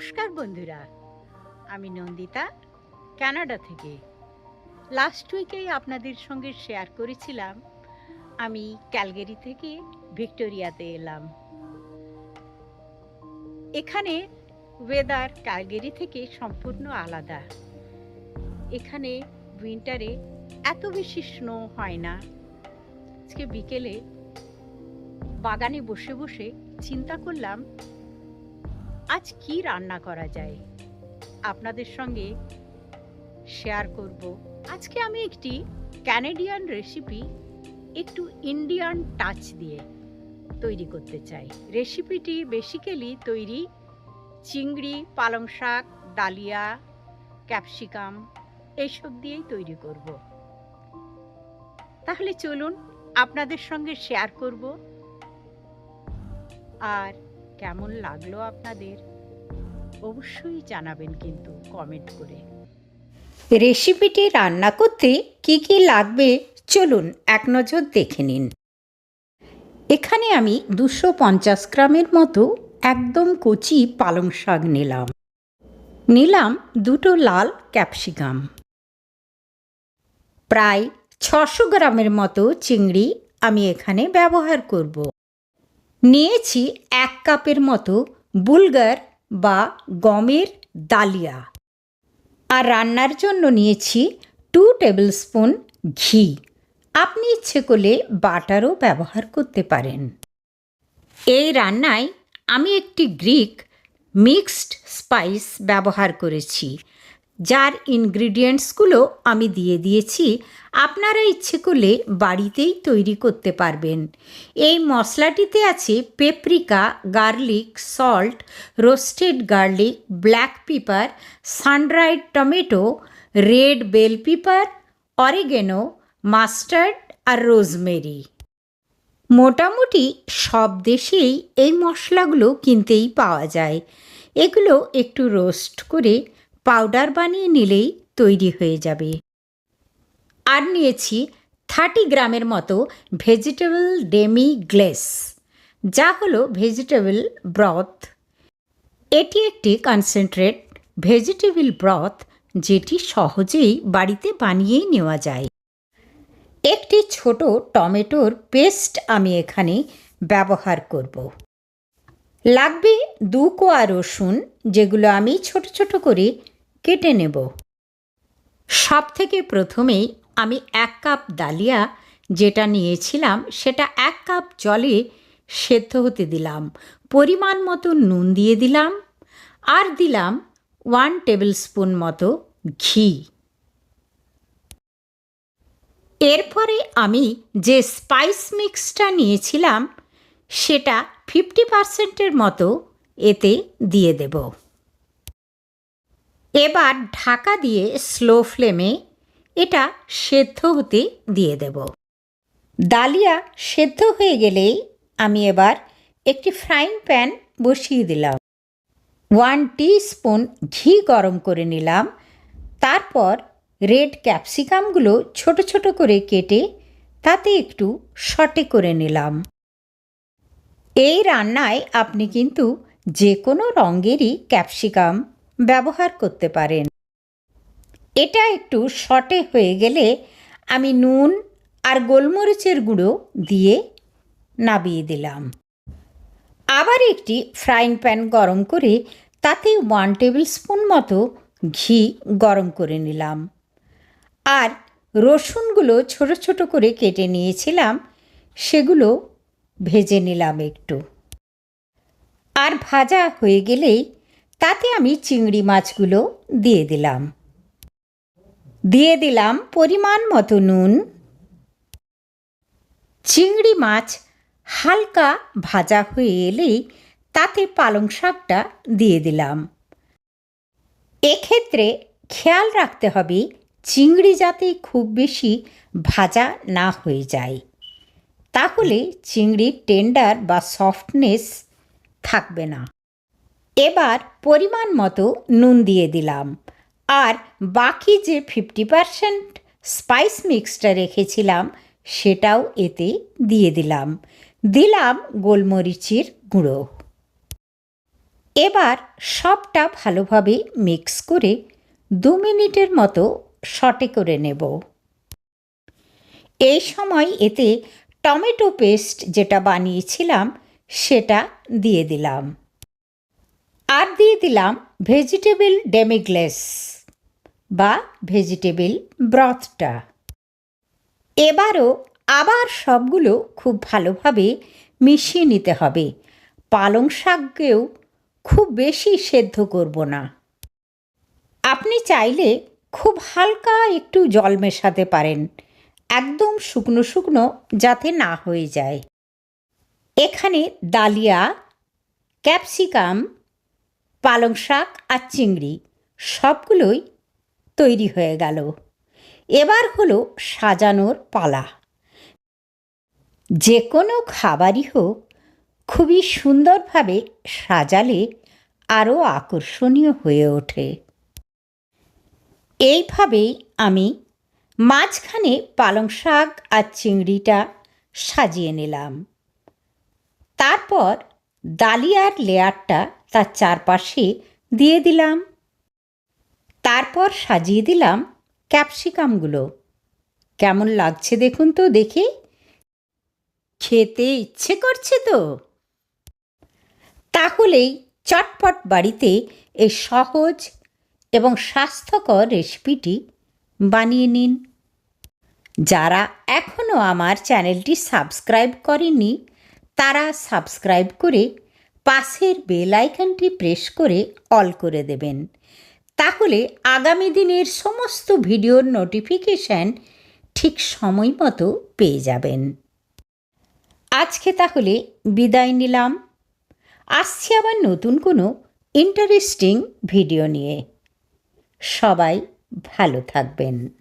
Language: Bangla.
নমস্কার, বন্ধুরা। আমি নন্দিতা, কানাডা থেকে। লাস্ট উইকেই আপনাদের সঙ্গে শেয়ার করেছিলাম। আমি ক্যালগেরি থেকে ভিক্টোরিয়াতে এলাম। এখানে ওয়েদার ক্যালগেরি থেকে সম্পূর্ণ আলাদা। এখানে উইন্টারে এত বেশি স্নো হয় না। আজকে বিকেলে বাগানে বসে বসে চিন্তা করলাম আজ কি রান্না করা যায়? আপনাদের সঙ্গে শেয়ার করব। আজকে আমি একটি ক্যানেডিয়ান রেসিপি একটু ইন্ডিয়ান টাচ দিয়ে তৈরি করতে চাই। রেসিপিটি বেসিক্যালি তৈরি চিংড়ি, পালং শাক, ডালিয়া ক্যাপসিকাম এইসব দিয়েই তৈরি করব। তাহলে চলুন আপনাদের সঙ্গে শেয়ার করব। আর কেমন লাগল আপনাদের? অবশ্যই জানাবেন কিন্তু কমেন্ট করে। রেসিপিটি রান্না করতে কি কি লাগবে চলুন এক নজর দেখে নিন। এখানে আমি দুশো পঞ্চাশ গ্রামের মতো একদম কচি পালং শাক নিলাম। নিলাম দুটো লাল ক্যাপসিকাম। প্রায় ছশো গ্রামের মতো চিংড়ি আমি এখানে ব্যবহার করব। নিয়েছি এক কাপের মতো বুলগার বা গমের ডালিয়া। আর রান্নার জন্য নিয়েছি টু টেবিল স্পুন ঘি। আপনি ইচ্ছে করলে বাটারও ব্যবহার করতে পারেন। এই রান্নায় আমি একটি গ্রিক মিক্সড স্পাইস ব্যবহার করেছি। যার ইনগ্রিডিয়েন্টসগুলো আমি দিয়ে দিয়েছি, আপনারা ইচ্ছে করলে বাড়িতেই তৈরি করতে পারবেন। এই মশলাটিতে আছে paprika garlic salt roasted garlic black pepper sun dried tomato red bell pepper oregano mustard আর রোজমেরি মোটামুটি সব দেশেই এই মশলাগুলো কিনতেই পাওয়া যায়। এগুলো একটু রোস্ট করে পাউডার বানিয়ে নিলেই তৈরি হয়ে যাবে। আর নিয়েছি থার্টি গ্রামের মতো ভেজিটেবল ডেমি গ্লেস, যা হলো ভেজিটেবল ব্রথ। এটি একটি কনসেন্ট্রেট ভেজিটেবল ব্রথ, যেটি সহজেই বাড়িতে বানিয়েই নেওয়া যায়। একটি ছোট টমেটোর পেস্ট আমি এখানে ব্যবহার করব। লাগবে দু কোয়া রসুন, যেগুলো আমি ছোট ছোট করে কেটে নেব। সব থেকে প্রথমেই আমি এক কাপ ডালিয়া যেটা নিয়েছিলাম, সেটা এক কাপ জলে সেদ্ধ হতে দিলাম। পরিমাণ মতো নুন দিয়ে দিলাম আর দিলাম ওয়ান টেবিল স্পুন মতো ঘি। এরপরে আমি যে স্পাইস মিক্সটা নিয়েছিলাম, সেটা ফিফটি পার্সেন্টের মতো এতে দিয়ে দেব। এবার ঢাকা দিয়ে স্লো ফ্লেমে এটা সেদ্ধ হতে দিয়ে দেব। ডালিয়া সেদ্ধ হয়ে গেলেই আমি এবার একটি ফ্রাইং প্যান বসিয়ে দিলাম। ওয়ান স্পুন ঘি গরম করে নিলাম। তারপর রেড ক্যাপসিকামগুলো ছোট ছোট করে কেটে তাতে একটু শটে করে নিলাম। এই রান্নায় আপনি কিন্তু যে কোনো রঙেরই ক্যাপসিকাম ব্যবহার করতে পারেন। এটা একটু শটে হয়ে গেলে আমি নুন আর গোলমরিচের গুঁড়ো দিয়ে নাবিয়ে দিলাম। আবার একটি ফ্রাইং প্যান গরম করে তাতে ওয়ান টেবিল স্পুন মতো ঘি গরম করে নিলাম। আর রসুনগুলো ছোট ছোট করে কেটে নিয়েছিলাম, সেগুলো ভেজে নিলাম একটু। আর ভাজা হয়ে গেলেই তাতে আমি চিংড়ি মাছগুলো দিয়ে দিলাম। দিয়ে দিলাম পরিমাণ মতো নুন। চিংড়ি মাছ হালকা ভাজা হয়ে এলেই তাতে পালং শাকটা দিয়ে দিলাম। এক্ষেত্রে খেয়াল রাখতে হবে, চিংড়ি যাতে খুব বেশি ভাজা না হয়ে যায়। তাহলে চিংড়ির টেন্ডার বা সফটনেস থাকবে না। এবার পরিমাণ মতো নুন দিয়ে দিলাম। আর বাকি যে ফিফটি পারসেন্ট স্পাইস মিক্সটা রেখেছিলাম, সেটাও এতে দিয়ে দিলাম। দিলাম গোলমরিচের গুঁড়ো। এবার সবটা ভালোভাবে মিক্স করে দু মিনিটের মতো সটে করে নেব। এই সময় এতে টমেটো পেস্ট যেটা বানিয়েছিলাম, সেটা দিয়ে দিলাম। আর দিয়ে দিলাম ভেজিটেবল ডেমিগ্লেস বা ভেজিটেবল ব্রথটা। এবারও আবার সবগুলো খুব ভালোভাবে মিশিয়ে নিতে হবে। পালং শাককেও খুব বেশি সেদ্ধ করব না। আপনি চাইলে খুব হালকা একটু জল মেশাতে পারেন। একদম শুকনো শুকনো যাতে না হয়ে যায়। এখানে ডালিয়া, ক্যাপসিকাম, পালং শাক আর চিংড়ি সবগুলোই তৈরি হয়ে গেল। এবার হলো সাজানোর পালা। যে কোনো খাবারই হোক, খুবই সুন্দরভাবে সাজালে আরও আকর্ষণীয় হয়ে ওঠে। এইভাবেই আমি মাঝখানে পালং শাক আর চিংড়িটা সাজিয়ে নিলাম। তারপর ডালিয়ার লেয়ারটা তার চারপাশে দিয়ে দিলাম। তারপর সাজিয়ে দিলাম ক্যাপসিকামগুলো। কেমন লাগছে দেখুন তো দেখে। খেতে ইচ্ছে করছে তো। তাহলেই চটপট বাড়িতে এই সহজ এবং স্বাস্থ্যকর রেসিপিটি বানিয়ে নিন। যারা এখনও আমার চ্যানেলটি সাবস্ক্রাইব করেননি তারা সাবস্ক্রাইব করে পাশের বেল আইকনটি প্রেস করে অল করে দেবেন। তাহলে আগামী দিনের সমস্ত ভিডিওর নোটিফিকেশান ঠিক সময় মতো পেয়ে যাবেন। আজকে তাহলে বিদায় নিলাম। আসছি আবার নতুন কোনো ইন্টারেস্টিং ভিডিও নিয়ে। সবাই ভালো থাকবেন।